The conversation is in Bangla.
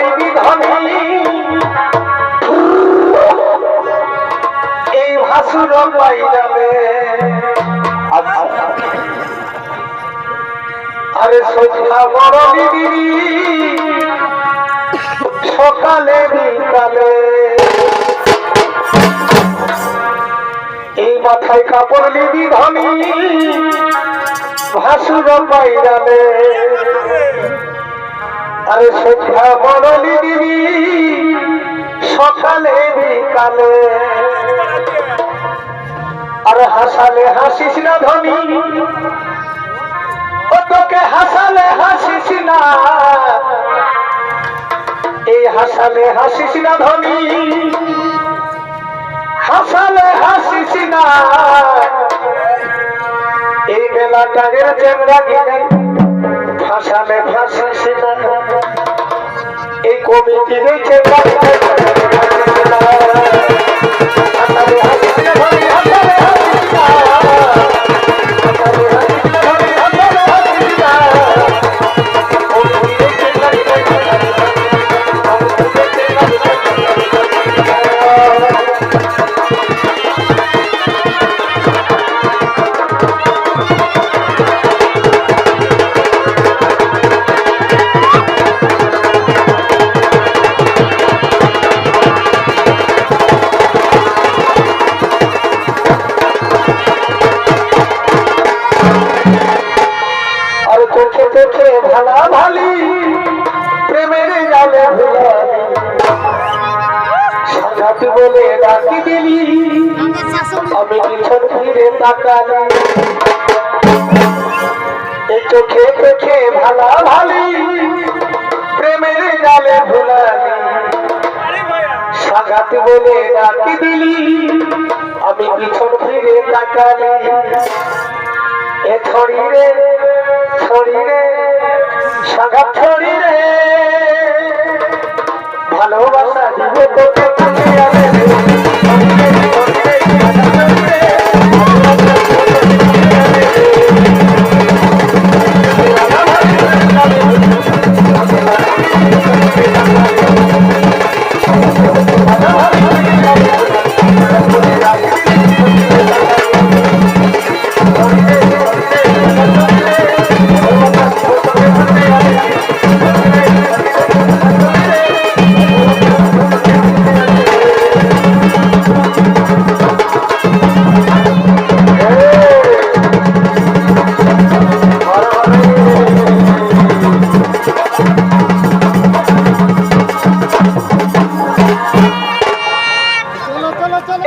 লিবি ধনী। এই ভাসুর পাইলামে আরে সোজা বড় লিবি সকালে বিকালে। এই মাথায় কাপড় লিবি ধনী। ভাসুর পাইরালে আরে সোজা বড় লিবি সকালে বিকালে। আরে হাসালে হাসিস না ধনী তোকে হাসালে হাসিস না। এই হাসালে হাসিস না ধনী, হাসালে হাসিস না। এই টাগের চেংড়া গিয়ে ফাঁসালে ফাঁসিস না এই কমিটির চেংড়া বলে ডাকি দিলি। আমি তাকালি চোখে চোখে ভালা ভালি প্রেমের ভুলালি বলে ডাকি দিলি, আমি পিছন ফিরে তাকালি এ ছড়ি রে ছড়ি রে সাগা ছড়ি রে ভালোবাসা তোকে